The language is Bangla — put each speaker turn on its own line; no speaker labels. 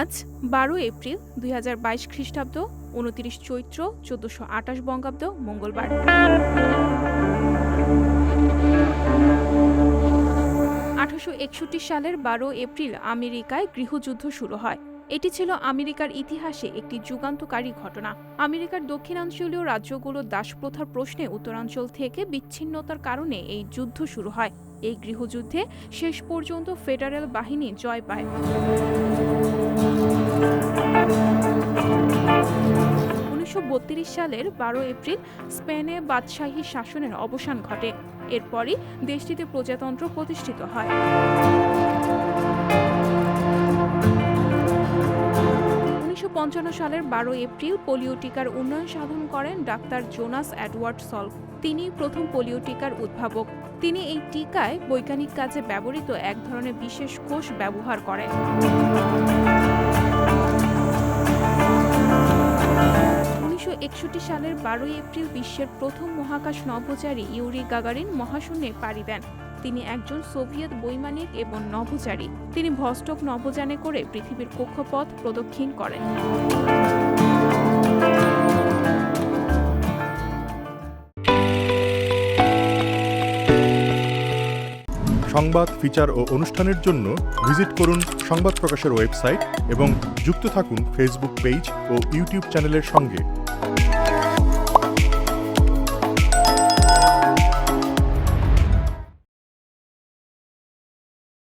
আজ বারো এপ্রিল দুই হাজার বাইশ খ্রিস্টাব্দ, উনত্রিশ চৈত্র চোদ্দশো আটাশ বঙ্গাব্দ, মঙ্গলবার। আঠারোশো একষট্টি সালের বারো এপ্রিল আমেরিকায় গৃহযুদ্ধ শুরু হয়। এটি ছিল আমেরিকার ইতিহাসে একটি যুগান্তকারী ঘটনা। আমেরিকার দক্ষিণাঞ্চলীয় রাজ্যগুলোর দাসপ্রথার প্রশ্নে উত্তরাঞ্চল থেকে বিচ্ছিন্নতার কারণে এই যুদ্ধ শুরু হয়। এই গৃহযুদ্ধে শেষ পর্যন্ত ফেডারেল বাহিনী জয় পায়। উনিশশো বত্রিশ সালের বারো এপ্রিল স্পেনে বাদশাহী শাসনের অবসান ঘটে। এরপরই দেশটিতে প্রজাতন্ত্র প্রতিষ্ঠিত হয়। উনিশশো পঞ্চান্ন সালের বারো এপ্রিল পোলিও টিকার উন্নয়ন সাধন করেন ডাক্তার জোনাস অ্যাডওয়ার্ড সল্ভ তিনি প্রথম পোলিও টিকার উদ্ভাবক। তিনি এই টিকায় বৈজ্ঞানিক কাজে ব্যবহৃত এক ধরনের বিশেষ কোষ ব্যবহার করেন। সালের বারোই এপ্রিল বিশ্বের প্রথম মহাকাশ নভোচারী ইউরি গাগারিন মহাশূন্যে পাড়ি দেন। তিনি একজন সোভিয়েত বৈমানিক এবং নভোচারী। তিনি ভস্টক নভোযানে করে পৃথিবীর কক্ষপথ প্রদক্ষিণ করেন।
সংবাদ, ফিচার ও অনুষ্ঠানের জন্য ভিজিট করুন সংবাদ প্রকাশের ওয়েবসাইট এবং যুক্ত থাকুন ফেসবুক পেজ ও ইউটিউব চ্যানেলের সঙ্গে।